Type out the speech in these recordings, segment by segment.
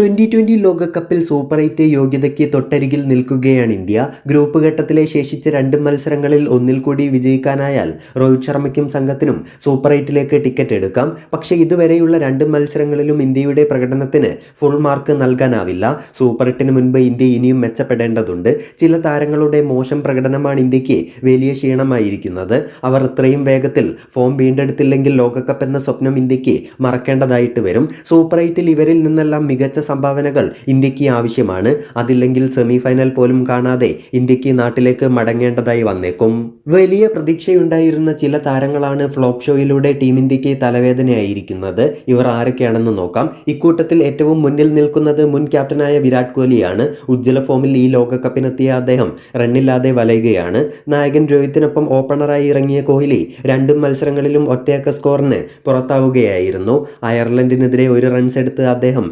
Twenty twenty ലോകകപ്പിൽ super eight യോഗ്യതയ്ക്ക് തൊട്ടരികിൽ നിൽക്കുകയാണ് ഇന്ത്യ. ഗ്രൂപ്പ് ഘട്ടത്തിലെ ശേഷിച്ച രണ്ട് മത്സരങ്ങളിൽ ഒന്നിൽ കൂടി വിജയിക്കാനായാൽ രോഹിത് ശർമ്മയ്ക്കും സംഘത്തിനും സൂപ്പർ എയ്റ്റിലേക്ക് ടിക്കറ്റ് എടുക്കാം. പക്ഷേ ഇതുവരെയുള്ള രണ്ട് മത്സരങ്ങളിലും ഇന്ത്യയുടെ പ്രകടനത്തിന് ഫുൾ മാർക്ക് നൽകാനാവില്ല. സൂപ്പർ എട്ടിന് മുൻപ് ഇന്ത്യ ഇനിയും മെച്ചപ്പെടേണ്ടതുണ്ട്. ചില താരങ്ങളുടെ മോശം പ്രകടനമാണ് ഇന്ത്യയ്ക്ക് വലിയ ക്ഷീണമായിരിക്കുന്നത്. അവർ ഇത്രയും വേഗത്തിൽ ഫോം വീണ്ടെടുത്തില്ലെങ്കിൽ ലോകകപ്പ് എന്ന സ്വപ്നം ഇന്ത്യയ്ക്ക് മറക്കേണ്ടതായിട്ട് വരും. സൂപ്പർ എയ്റ്റിൽ ഇവരിൽ നിന്നെല്ലാം മികച്ച സംഭാവനകൾ ഇന്ത്യയ്ക്ക് ആവശ്യമാണ്. അതില്ലെങ്കിൽ സെമി ഫൈനൽ പോലും കാണാതെ ഇന്ത്യയ്ക്ക് നാട്ടിലേക്ക് മടങ്ങേണ്ടതായി വന്നേക്കും. വലിയ പ്രതീക്ഷയുണ്ടായിരുന്ന ചില താരങ്ങളാണ് ഫ്ലോപ്പ് ഷോയിലൂടെ ടീം ഇന്ത്യയ്ക്ക് തലവേദനയായിരിക്കുന്നത്. ഇവർ ആരൊക്കെയാണെന്ന് നോക്കാം. ഇക്കൂട്ടത്തിൽ ഏറ്റവും മുന്നിൽ നിൽക്കുന്നത് മുൻ ക്യാപ്റ്റനായ വിരാട് കോഹ്ലിയാണ്. ഉജ്ജ്വല ഫോമിൽ ഈ ലോകകപ്പിനെത്തിയ അദ്ദേഹം റണ്ണില്ലാതെ വലയുകയാണ്. നായകൻ രോഹിത്തിനൊപ്പം ഓപ്പണറായി ഇറങ്ങിയ കോഹ്ലി രണ്ടും മത്സരങ്ങളിലും ഒറ്റയക്ക സ്കോറിന് പുറത്താവുകയായിരുന്നു. അയർലൻഡിനെതിരെ ഒരു റൺസ് എടുത്ത് അദ്ദേഹം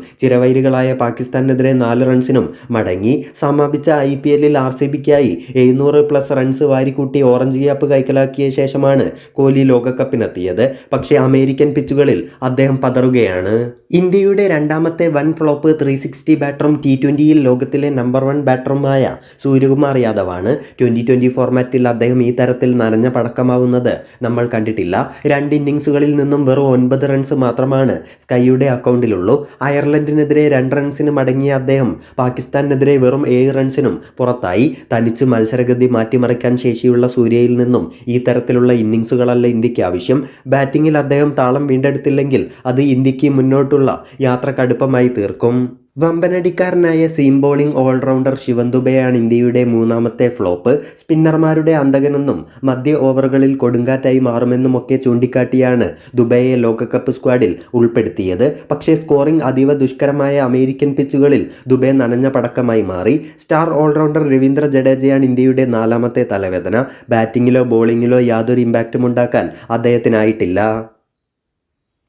ചിരവൈരികളായ പാകിസ്ഥാനെതിരെ നാല് റൺസിനും മടങ്ങി. സമാപിച്ച ഐ പി എല്ലിൽ ആർ സി ബിക്കായി എഴുന്നൂറ് പ്ലസ് റൺസ് വാരിക്കൂട്ടി ഓറഞ്ച് ക്യാപ്പ് കൈക്കലാക്കിയ ശേഷമാണ് കോഹ്ലി ലോകകപ്പിനെത്തിയത്. പക്ഷേ അമേരിക്കൻ പിച്ചുകളിൽ അദ്ദേഹം പതറുകയാണ്. ഇന്ത്യയുടെ രണ്ടാമത്തെ വൻ ഫ്ലോപ്പ് ത്രീ സിക്സ്റ്റി ബാറ്ററും ടി ട്വന്റിയിൽ ലോകത്തിലെ നമ്പർ വൺ ബാറ്ററുമായ സൂര്യകുമാർ യാദവാണ്. ട്വന്റി ട്വന്റി ഫോർമാറ്റിൽ അദ്ദേഹം ഈ തരത്തിൽ നനഞ്ഞ പടക്കമാവുന്നത് നമ്മൾ കണ്ടിട്ടില്ല. രണ്ട് ഇന്നിങ്സുകളിൽ നിന്നും വെറും ഒൻപത് റൺസ് മാത്രമാണ് സ്കൈയുടെ അക്കൗണ്ടിലുള്ളൂ. അയർലൻഡിനെതിരെ രണ്ട് റൺസിന് മടങ്ങിയ അദ്ദേഹം പാകിസ്ഥാനെതിരെ വെറും ഏഴ് റൺസിനും പുറത്തായി. തനിച്ച് മത്സരഗതി മാറ്റിമറിക്കാൻ ശേഷിയുള്ള സൂര്യയിൽ നിന്നും ഈ തരത്തിലുള്ള ഇന്നിങ്സുകളല്ല ഇന്ത്യയ്ക്ക് ആവശ്യം. ബാറ്റിങ്ങിൽ അദ്ദേഹം താളം വീണ്ടെടുത്തില്ലെങ്കിൽ അത് ഇന്ത്യയ്ക്ക് മുന്നോട്ടുള്ള യാത്ര കടുപ്പമായി തീർക്കും. വമ്പനടിക്കാരനായ സീം ബോളിംഗ് ഓൾറൗണ്ടർ ശിവന്തുബയാണ് ഇന്ത്യയുടെ മൂന്നാമത്തെ ഫ്ലോപ്പ്. സ്പിന്നർമാരുടെ അന്തകനെന്നും മധ്യ ഓവറുകളിൽ കൊടുങ്കാറ്റായി മാറുമെന്നുമൊക്കെ ചൂണ്ടിക്കാട്ടിയാണ് ദുബൈയെ ലോകകപ്പ് സ്ക്വാഡിൽ ഉൾപ്പെടുത്തിയത്. പക്ഷേ സ്കോറിംഗ് അതീവ ദുഷ്കരമായ അമേരിക്കൻ പിച്ചുകളിൽ ദുബൈ നനഞ്ഞ പടക്കമായി മാറി. സ്റ്റാർ ഓൾറൗണ്ടർ രവീന്ദ്ര ജഡേജയാണ് ഇന്ത്യയുടെ നാലാമത്തെ തലവേദന. ബാറ്റിങ്ങിലോ ബോളിങ്ങിലോ യാതൊരു ഇമ്പാക്റ്റും ഉണ്ടാക്കാൻ അദ്ദേഹത്തിനായിട്ടില്ല.